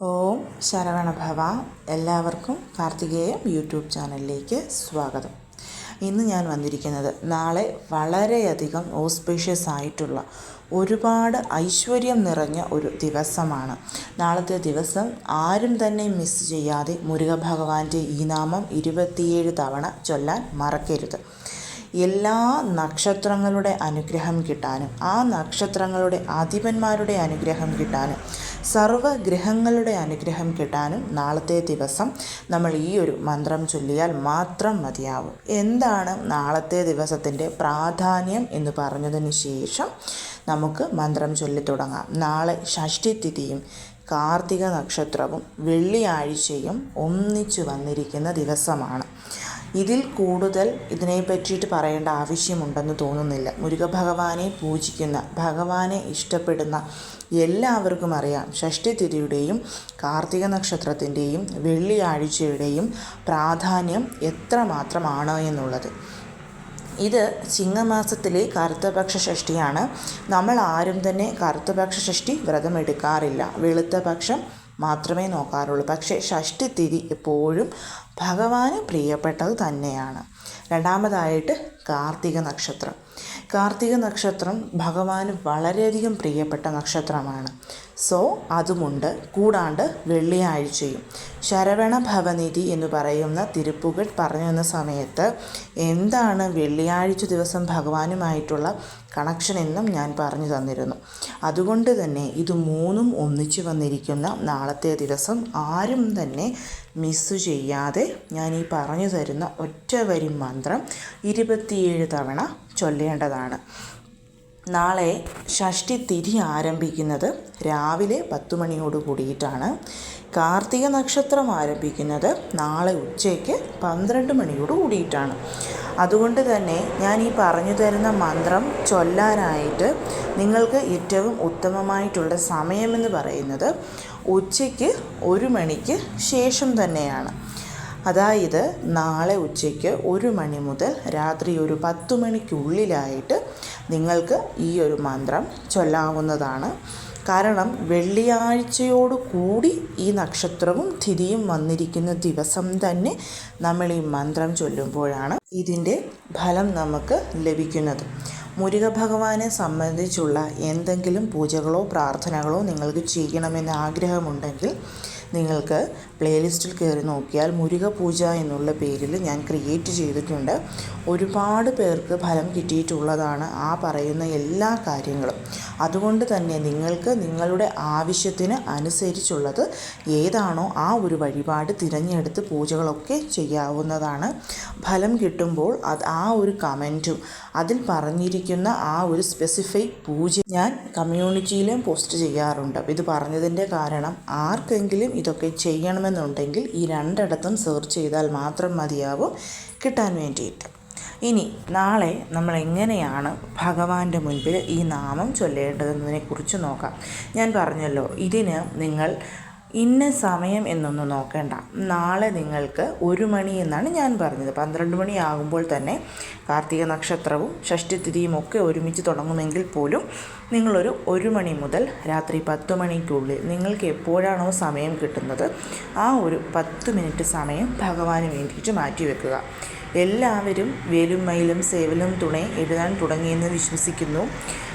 ഓം ശരവണഭവ എല്ലാവർക്കും കാർത്തികേയം യൂട്യൂബ് ചാനലിലേക്ക് സ്വാഗതം. ഇന്ന് ഞാൻ വന്നിരിക്കുന്നത് നാളെ വളരെയധികം ഓസ്പീഷ്യസ് ആയിട്ടുള്ള ഒരുപാട് ഐശ്വര്യം നിറഞ്ഞ ഒരു ദിവസമാണ്. നാളത്തെ ദിവസം ആരും തന്നെ മിസ് ചെയ്യാതെ മുരുക ഭഗവാന്റെ ഈ നാമം ഇരുപത്തിയേഴ് തവണ ചൊല്ലാൻ മറക്കരുത്. എല്ലാ നക്ഷത്രങ്ങളുടെ അനുഗ്രഹം കിട്ടാനും ആ നക്ഷത്രങ്ങളുടെ അധിപന്മാരുടെ അനുഗ്രഹം കിട്ടാനും സർവഗ്രഹങ്ങളുടെ അനുഗ്രഹം കിട്ടാനും നാളത്തെ ദിവസം നമ്മൾ ഈ ഒരു മന്ത്രം ചൊല്ലിയാൽ മാത്രം മതിയാവും. എന്താണ് നാളത്തെ ദിവസത്തിന്റെ പ്രാധാന്യം എന്ന് പറഞ്ഞതിന് ശേഷം നമുക്ക് മന്ത്രം ചൊല്ലി തുടങ്ങാം. നാളെ ഷഷ്ടിതിഥിയും കാർത്തിക നക്ഷത്രവും വെള്ളിയാഴ്ചയും ഒന്നിച്ചു വന്നിരിക്കുന്ന ദിവസമാണ്. ഇതിൽ കൂടുതൽ ഇതിനെ പറ്റിയിട്ട് പറയേണ്ട ആവശ്യമുണ്ടെന്ന് തോന്നുന്നില്ല. മുരുക ഭഗവാനെ പൂജിക്കുന്ന ഭഗവാനെ ഇഷ്ടപ്പെടുന്ന എല്ലാവർക്കും അറിയാം. ഷഷ്ടിതിരിയുടെയും കാർത്തിക നക്ഷത്രത്തിന്റെയും വെള്ളിയാഴ്ചയുടെയും പ്രാധാന്യം എത്രമാത്രമാണ് എന്നുള്ളത്. ഇത് ചിങ്ങമാസത്തിലെ കറുത്തപക്ഷ ഷഷ്ടിയാണ്. നമ്മൾ ആരും തന്നെ കറുത്തപക്ഷ ഷഷ്ടി വ്രതമെടുക്കാറില്ല. വെളുത്ത പക്ഷം മാത്രമേ നോക്കാറുള്ളൂ. പക്ഷേ ഷഷ്ടിത്തിഥി എപ്പോഴും ഭഗവാന് പ്രിയപ്പെട്ടത് തന്നെയാണ്. രണ്ടാമതായിട്ട് കാർത്തിക നക്ഷത്രം. കാർത്തിക നക്ഷത്രം ഭഗവാന് വളരെയധികം പ്രിയപ്പെട്ട നക്ഷത്രമാണ്. സോ അതുമുണ്ട്. കൂടാണ്ട് വെള്ളിയാഴ്ചയും. ശരവണ ഭവനിധി എന്ന് പറയുന്ന തിരുപ്പുകൾ പറഞ്ഞു തന്ന സമയത്ത് എന്താണ് വെള്ളിയാഴ്ച ദിവസം ഭഗവാനുമായിട്ടുള്ള കണക്ഷൻ എന്നും ഞാൻ പറഞ്ഞു തന്നിരുന്നു. അതുകൊണ്ട് തന്നെ ഇത് മൂന്നും ഒന്നിച്ചു വന്നിരിക്കുന്ന നാളത്തെ ദിവസം ആരും തന്നെ മിസ് ചെയ്യാതെ ഞാൻ ഈ പറഞ്ഞു തരുന്ന ഒറ്റ വരി മന്ത്രം ഇരുപത്തിയേഴ് തവണ ചൊല്ലേണ്ടതാണ്. നാളെ ഷഷ്ടി തിരി ആരംഭിക്കുന്നത് രാവിലെ പത്ത് മണിയോട് കൂടിയിട്ടാണ്. കാർത്തിക നക്ഷത്രം ആരംഭിക്കുന്നത് നാളെ ഉച്ചയ്ക്ക് പന്ത്രണ്ട് മണിയോട് കൂടിയിട്ടാണ്. അതുകൊണ്ട് തന്നെ ഞാൻ ഈ പറഞ്ഞു തരുന്ന മന്ത്രം ചൊല്ലാനായിട്ട് നിങ്ങൾക്ക് ഏറ്റവും ഉത്തമമായിട്ടുള്ള സമയമെന്ന് പറയുന്നത് ഉച്ചയ്ക്ക് ഒരു മണിക്ക് ശേഷം തന്നെയാണ്. അതായത് നാളെ ഉച്ചയ്ക്ക് ഒരു മണി മുതൽ രാത്രി ഒരു പത്ത് മണിക്കുള്ളിലായിട്ട് നിങ്ങൾക്ക് ഈ ഒരു മന്ത്രം ചൊല്ലാവുന്നതാണ്. കാരണം വെള്ളിയാഴ്ചയോട് കൂടി ഈ നക്ഷത്രവും തിരിയും വന്നിരിക്കുന്ന ദിവസം തന്നെ നമ്മൾ ഈ മന്ത്രം ചൊല്ലുമ്പോഴാണ് ഇതിന്റെ ഫലം നമുക്ക് ലഭിക്കുന്നത്. മുരുക ഭഗവാനെ സംബന്ധിച്ചുള്ള എന്തെങ്കിലും പൂജകളോ പ്രാർത്ഥനകളോ നിങ്ങൾക്ക് ചെയ്യണമെന്ന് ആഗ്രഹമുണ്ടെങ്കിൽ നിങ്ങൾക്ക് പ്ലേലിസ്റ്റിൽ കയറി നോക്കിയാൽ മുരുക പൂജ എന്നുള്ള പേരിൽ ഞാൻ ക്രിയേറ്റ് ചെയ്തിട്ടുണ്ട്. ഒരുപാട് പേർക്ക് ഫലം കിട്ടിയിട്ടുള്ളതാണ് ആ പറയുന്ന എല്ലാ കാര്യങ്ങളും. അതുകൊണ്ട് തന്നെ നിങ്ങൾക്ക് നിങ്ങളുടെ ആവശ്യത്തിന് അനുസരിച്ചുള്ളത് ഏതാണോ ആ ഒരു വഴിപാട് തിരഞ്ഞെടുത്ത് പൂജകളൊക്കെ ചെയ്യാവുന്നതാണ്. ഫലം കിട്ടുമ്പോൾ അത് ആ ഒരു കമന്റും അതിൽ പറഞ്ഞിരിക്കുന്ന ആ ഒരു സ്പെസിഫിക് പൂജ ഞാൻ കമ്മ്യൂണിറ്റിയിലും പോസ്റ്റ് ചെയ്യാറുണ്ട്. ഇത് പറഞ്ഞതിന്റെ കാരണം ആർക്കെങ്കിലും ഇതൊക്കെ ചെയ്യണമെന്നുണ്ടെങ്കിൽ ഈ രണ്ടിടത്തും സെർച്ച് ചെയ്താൽ മാത്രം മതിയാവും കിട്ടാൻ വേണ്ടിയിട്ട്. ഇനി നാളെ നമ്മൾ എങ്ങനെയാണ് ഭഗവാന്റെ മുൻപിൽ ഈ നാമം ചൊല്ലേണ്ടതെന്നതിനെക്കുറിച്ച് നോക്കാം. ഞാൻ പറഞ്ഞല്ലോ ഇതിന് നിങ്ങൾ ഇന്ന സമയം എന്നൊന്നും നോക്കേണ്ട. നാളെ നിങ്ങൾക്ക് ഒരു മണി എന്നാണ് ഞാൻ പറഞ്ഞത്. പന്ത്രണ്ട് മണിയാകുമ്പോൾ തന്നെ കാർത്തിക നക്ഷത്രവും ഷഷ്ടിതിഥിയും ഒക്കെ ഒരുമിച്ച് തുടങ്ങുമെങ്കിൽ പോലും നിങ്ങളൊരു ഒരു മണി മുതൽ രാത്രി പത്ത് മണിക്കുള്ളിൽ നിങ്ങൾക്ക് എപ്പോഴാണോ സമയം കിട്ടുന്നത് ആ ഒരു പത്ത് മിനിറ്റ് സമയം ഭഗവാന് വേണ്ടിയിട്ട് മാറ്റിവെക്കുക. എല്ലാവരും വേലും മയിലും സേവലും തുണേ എഴുതാൻ തുടങ്ങിയെന്ന് വിശ്വസിക്കുന്നു.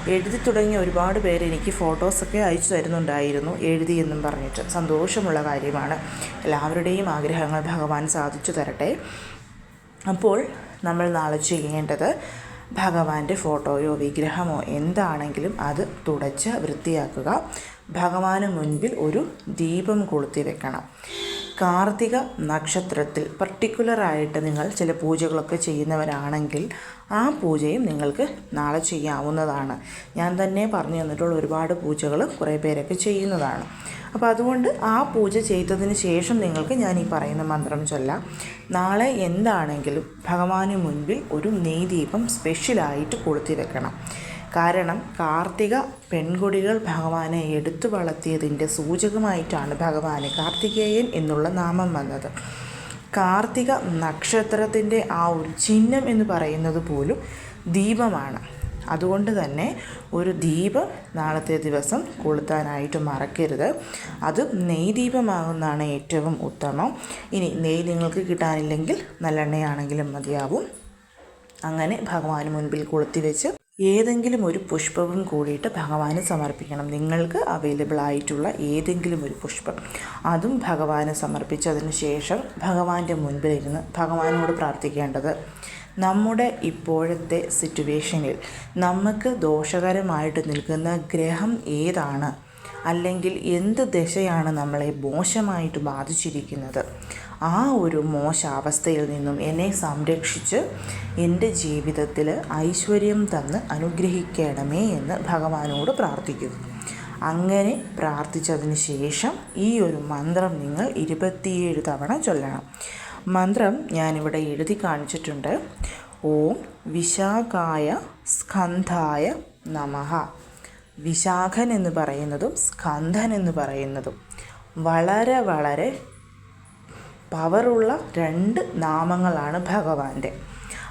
എഴുതി തുടങ്ങിയ ഒരുപാട് പേർ എനിക്ക് ഫോട്ടോസൊക്കെ അയച്ചു തരുന്നുണ്ടായിരുന്നു എഴുതിയെന്നും പറഞ്ഞിട്ട്. സന്തോഷമുള്ള കാര്യമാണ്. എല്ലാവരുടെയും ആഗ്രഹങ്ങൾ ഭഗവാൻ സാധിച്ചു തരട്ടെ. അപ്പോൾ നമ്മൾ നാളെ ചെയ്യേണ്ടത് ഭഗവാന്റെ ഫോട്ടോയോ വിഗ്രഹമോ എന്താണെങ്കിലും അത് തുടച്ച് വൃത്തിയാക്കുക. ഭഗവാന് മുൻപിൽ ഒരു ദീപം കൊളുത്തി വെക്കണം. കാർത്തിക നക്ഷത്രത്തിൽ പർട്ടിക്കുലറായിട്ട് നിങ്ങൾ ചില പൂജകളൊക്കെ ചെയ്യുന്നവരാണെങ്കിൽ ആ പൂജയും നിങ്ങൾക്ക് നാളെ ചെയ്യാവുന്നതാണ്. ഞാൻ തന്നെ പറഞ്ഞു തന്നിട്ടുള്ള ഒരുപാട് പൂജകൾ കുറേ പേരൊക്കെ ചെയ്യുന്നതാണ്. അപ്പോൾ അതുകൊണ്ട് ആ പൂജ ചെയ്തതിന് ശേഷം നിങ്ങൾക്ക് ഞാൻ ഈ പറയുന്ന മന്ത്രം ചൊല്ലാം. നാളെ എന്താണെങ്കിലും ഭഗവാന് മുൻപിൽ ഒരു നെയ്ദീപം സ്പെഷ്യലായിട്ട് കൊളുത്തി വെക്കണം. കാരണം കാർത്തിക പെൺകുടികൾ ഭഗവാനെ എടുത്തു വളർത്തിയതിന്റെ സൂചകമായിട്ടാണ് ഭഗവാന് കാർത്തികേയൻ എന്നുള്ള നാമം വന്നത്. കാർത്തിക നക്ഷത്രത്തിന്റെ ആ ഒരു ചിഹ്നം എന്ന് പറയുന്നത് പോലും ദീപമാണ്. അതുകൊണ്ട് തന്നെ ഒരു ദീപം നാളത്തെ ദിവസം കൊളുത്താനായിട്ട് മറക്കരുത്. അത് നെയ് ദീപമാകുന്നതാണ് ഏറ്റവും ഉത്തമം. ഇനി നെയ്യ് നിങ്ങൾക്ക് കിട്ടാനില്ലെങ്കിൽ നല്ലെണ്ണയാണെങ്കിലും മതിയാവും. അങ്ങനെ ഭഗവാന് മുൻപിൽ കൊളുത്തി വെച്ച് ഏതെങ്കിലും ഒരു പുഷ്പവും കൂടിയിട്ട് ഭഗവാന് സമർപ്പിക്കണം. നിങ്ങൾക്ക് അവൈലബിൾ ആയിട്ടുള്ള ഏതെങ്കിലും ഒരു പുഷ്പം. അതും ഭഗവാന് സമർപ്പിച്ചതിന് ശേഷം ഭഗവാന്റെ മുൻപിലിരുന്ന് ഭഗവാനോട് പ്രാർത്ഥിക്കേണ്ടത് നമ്മുടെ ഇപ്പോഴത്തെ സിറ്റുവേഷനിൽ നമുക്ക് ദോഷകരമായിട്ട് നിൽക്കുന്ന ഗ്രഹം ഏതാണ്? അല്ലെങ്കിൽ എന്ത് ദശയാണ് നമ്മളെ മോശമായിട്ട് ബാധിച്ചിരിക്കുന്നത്? ആ ഒരു മോശാവസ്ഥയിൽ നിന്നും എന്നെ സംരക്ഷിച്ച് എന്റെ ജീവിതത്തിൽ ഐശ്വര്യം തന്ന് അനുഗ്രഹിക്കണമേ എന്ന് ഭഗവാനോട് പ്രാർത്ഥിക്കുന്നു. അങ്ങനെ പ്രാർത്ഥിച്ചതിന് ശേഷം ഈ ഒരു മന്ത്രം നിങ്ങൾ ഇരുപത്തിയേഴ് തവണ ചൊല്ലണം. മന്ത്രം ഞാനിവിടെ എഴുതി കാണിച്ചിട്ടുണ്ട്. ഓം വിശാഖായ സ്കന്ധായ നമഃ. വിശാഖൻ എന്ന് പറയുന്നതും സ്കന്ധൻ എന്ന് പറയുന്നതും വളരെ വളരെ പവറുള്ള രണ്ട് നാമങ്ങളാണ് ഭഗവാന്റെ.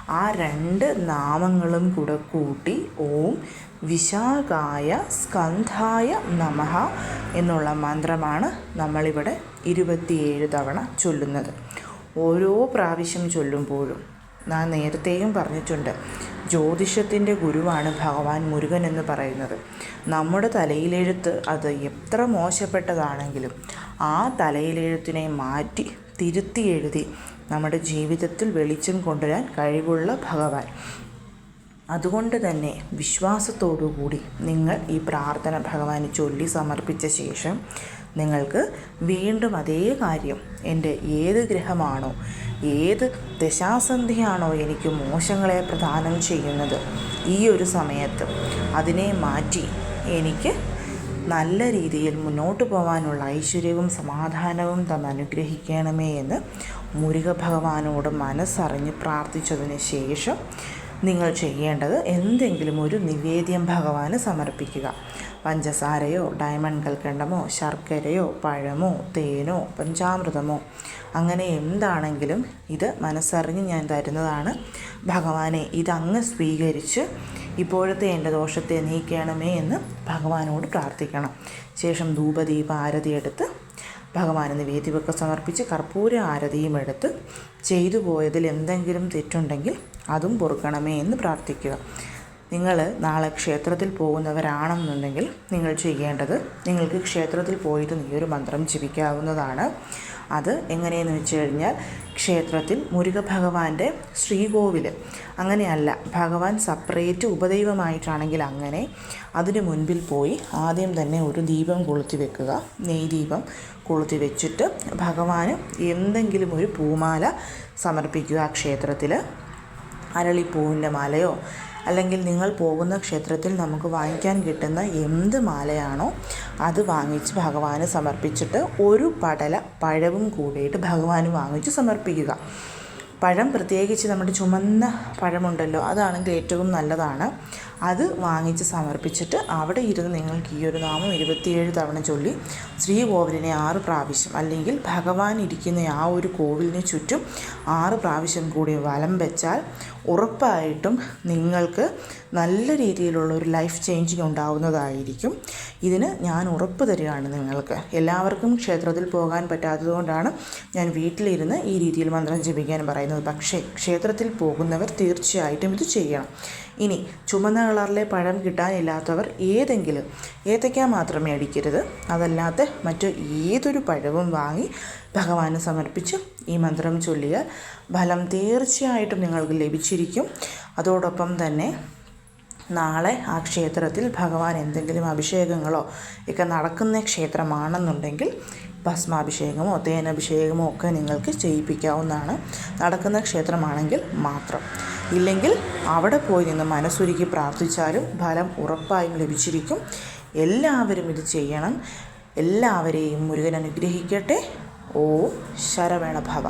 ആ രണ്ട് നാമങ്ങളും കൂടെ കൂട്ടി ഓം വിശാഖായ സ്കന്ധായ നമഹ എന്നുള്ള മന്ത്രമാണ് നമ്മളിവിടെ ഇരുപത്തിയേഴ് തവണ ചൊല്ലുന്നത്. ഓരോ പ്രാവശ്യം ചൊല്ലുമ്പോഴും ഞാൻ നേരത്തെയും പറഞ്ഞിട്ടുണ്ട് ജ്യോതിഷത്തിന്റെ ഗുരുവാണ് ഭഗവാൻ മുരുകൻ എന്ന് പറയുന്നത്. നമ്മുടെ തലയിലെഴുത്ത് അത് എത്ര മോശപ്പെട്ടതാണെങ്കിലും ആ തലയിലെഴുത്തിനെ മാറ്റി തിരുത്തി എഴുതി നമ്മുടെ ജീവിതത്തിൽ വെളിച്ചം കൊണ്ടുവരാൻ കഴിവുള്ള ഭഗവാൻ. അതുകൊണ്ട് തന്നെ വിശ്വാസത്തോടുകൂടി നിങ്ങൾ ഈ പ്രാർത്ഥന ഭഗവാന് ചൊല്ലി സമർപ്പിച്ച ശേഷം നിങ്ങൾക്ക് വീണ്ടും അതേ കാര്യം. എന്റെ ഏത് ഗ്രഹമാണോ ഏത് ദശാസന്ധിയാണോ എനിക്ക് മോശങ്ങളെ പ്രദാനം ചെയ്യുന്നത് ഈ ഒരു സമയത്ത്. അതിനെ മാറ്റി എനിക്ക് നല്ല രീതിയിൽ മുന്നോട്ട് പോകാനുള്ള ഐശ്വര്യവും സമാധാനവും തന്നെ അനുഗ്രഹിക്കണമേ എന്ന് മുരുക ഭഗവാനോട് മനസ്സറിഞ്ഞ് പ്രാർത്ഥിച്ചതിന് ശേഷം നിങ്ങൾ ചെയ്യേണ്ടത് എന്തെങ്കിലും ഒരു നിവേദ്യം ഭഗവാന് സമർപ്പിക്കുക. പഞ്ചസാരയോ ഡയമണ്ട് കൽക്കണ്ടമോ ശർക്കരയോ പഴമോ തേനോ പഞ്ചാമൃതമോ അങ്ങനെ എന്താണെങ്കിലും ഇത് മനസ്സറിഞ്ഞ് ഞാൻ തരുന്നതാണ്. ഭഗവാനെ ഇതങ്ങ് സ്വീകരിച്ച് ഇപ്പോഴത്തെ എന്റെ ദോഷത്തെ നീക്കണമേ എന്ന് ഭഗവാനോട് പ്രാർത്ഥിക്കണം. ശേഷം ധൂപദീപ ആരതി എടുത്ത് ഭഗവാന് വേദിവൊക്കെ സമർപ്പിച്ച് കർപ്പൂര ആരതിയും എടുത്ത് ചെയ്തു പോയതിൽ എന്തെങ്കിലും തെറ്റുണ്ടെങ്കിൽ അതും പൊറുക്കണമേ എന്ന് പ്രാർത്ഥിക്കുക. നിങ്ങൾ നാളെ ക്ഷേത്രത്തിൽ പോകുന്നവരാണെന്നുണ്ടെങ്കിൽ നിങ്ങൾ ചെയ്യേണ്ടത് നിങ്ങൾക്ക് ക്ഷേത്രത്തിൽ പോയിട്ട് ഈ ഒരു മന്ത്രം ജപിക്കാവുന്നതാണ്. അത് എങ്ങനെയെന്ന് വെച്ച് കഴിഞ്ഞാൽ ക്ഷേത്രത്തിൽ മുരുക ഭഗവാന്റെ ശ്രീകോവിൽ അങ്ങനെയല്ല ഭഗവാൻ സപ്പറേറ്റ് ഉപദൈവമായിട്ടാണെങ്കിൽ അങ്ങനെ അതിന് മുൻപിൽ പോയി ആദ്യം തന്നെ ഒരു ദീപം കൊളുത്തി വെക്കുക. നെയ് ദീപം കൊളുത്തി വെച്ചിട്ട് ഭഗവാന് എന്തെങ്കിലും ഒരു പൂമാല സമർപ്പിക്കുക ആ ക്ഷേത്രത്തിൽ അരളിപ്പൂവിന്റെ മാലയോ അല്ലെങ്കിൽ നിങ്ങൾ പോകുന്ന ക്ഷേത്രത്തിൽ നമുക്ക് വാങ്ങിക്കാൻ കിട്ടുന്ന എന്ത് മാലയാണോ അത് വാങ്ങിച്ച് ഭഗവാന് സമർപ്പിച്ചിട്ട് ഒരു പടല പഴവും കൂടിയിട്ട് ഭഗവാന് വാങ്ങിച്ച് സമർപ്പിക്കുക. പഴം പ്രത്യേകിച്ച് നമ്മുടെ ചുമന്ന പഴമുണ്ടല്ലോ അതാണെങ്കിൽ ഏറ്റവും നല്ലതാണ്. അത് വാങ്ങിച്ച് സമർപ്പിച്ചിട്ട് അവിടെ ഇരുന്ന് നിങ്ങൾക്ക് ഈ ഒരു നാമം ഇരുപത്തിയേഴ് തവണ ചൊല്ലി ശ്രീകോവിലിനെ ആറ് പ്രാവശ്യം അല്ലെങ്കിൽ ഭഗവാൻ ഇരിക്കുന്ന ആ ഒരു കോവിലിന് ചുറ്റും ആറ് പ്രാവശ്യം കൂടി വലം വെച്ചാൽ ഉറപ്പായിട്ടും നിങ്ങൾക്ക് നല്ല രീതിയിലുള്ള ഒരു ലൈഫ് ചേഞ്ചിങ് ഉണ്ടാവുന്നതായിരിക്കും. ഇതിന് ഞാൻ ഉറപ്പ് തരികയാണ് നിങ്ങൾക്ക്. എല്ലാവർക്കും ക്ഷേത്രത്തിൽ പോകാൻ പറ്റാത്തതുകൊണ്ടാണ് ഞാൻ വീട്ടിലിരുന്ന് ഈ രീതിയിൽ മന്ത്രം ജപിക്കാൻ പറയുന്നത്. പക്ഷേ ക്ഷേത്രത്തിൽ പോകുന്നവർ തീർച്ചയായിട്ടും ഇത് ചെയ്യണം. ഇനി ചുമന്ന കളറിലെ പഴം കിട്ടാനില്ലാത്തവർ ഏതെങ്കിലും ഏത്തയ്ക്ക മാത്രമേ അടിക്കരുത്. അതല്ലാത്ത മറ്റ് ഏതൊരു പഴവും വാങ്ങി ഭഗവാന് സമർപ്പിച്ച് ഈ മന്ത്രം ചൊല്ലിയ ഫലം തീർച്ചയായിട്ടും നിങ്ങൾക്ക് ലഭിച്ചിരിക്കും. അതോടൊപ്പം തന്നെ നാളെ ആ ക്ഷേത്രത്തിൽ ഭഗവാൻ എന്തെങ്കിലും അഭിഷേകങ്ങളോ ഒക്കെ നടക്കുന്ന ക്ഷേത്രമാണെന്നുണ്ടെങ്കിൽ ഭസ്മാഭിഷേകമോ തേനഭിഷേകമോ ഒക്കെ നിങ്ങൾക്ക് ചെയ്യിപ്പിക്കാവുന്നതാണ്. നടക്കുന്ന ക്ഷേത്രമാണെങ്കിൽ മാത്രം. ഇല്ലെങ്കിൽ അവിടെ പോയി നിന്ന് മനസ്സുരുക്കി പ്രാർത്ഥിച്ചാലും ഫലം ഉറപ്പായും ലഭിച്ചിരിക്കും. എല്ലാവരും ഇത് ചെയ്യണം. എല്ലാവരെയും മുരുകൻ അനുഗ്രഹിക്കട്ടെ. ഓ ശരവണ ഭവ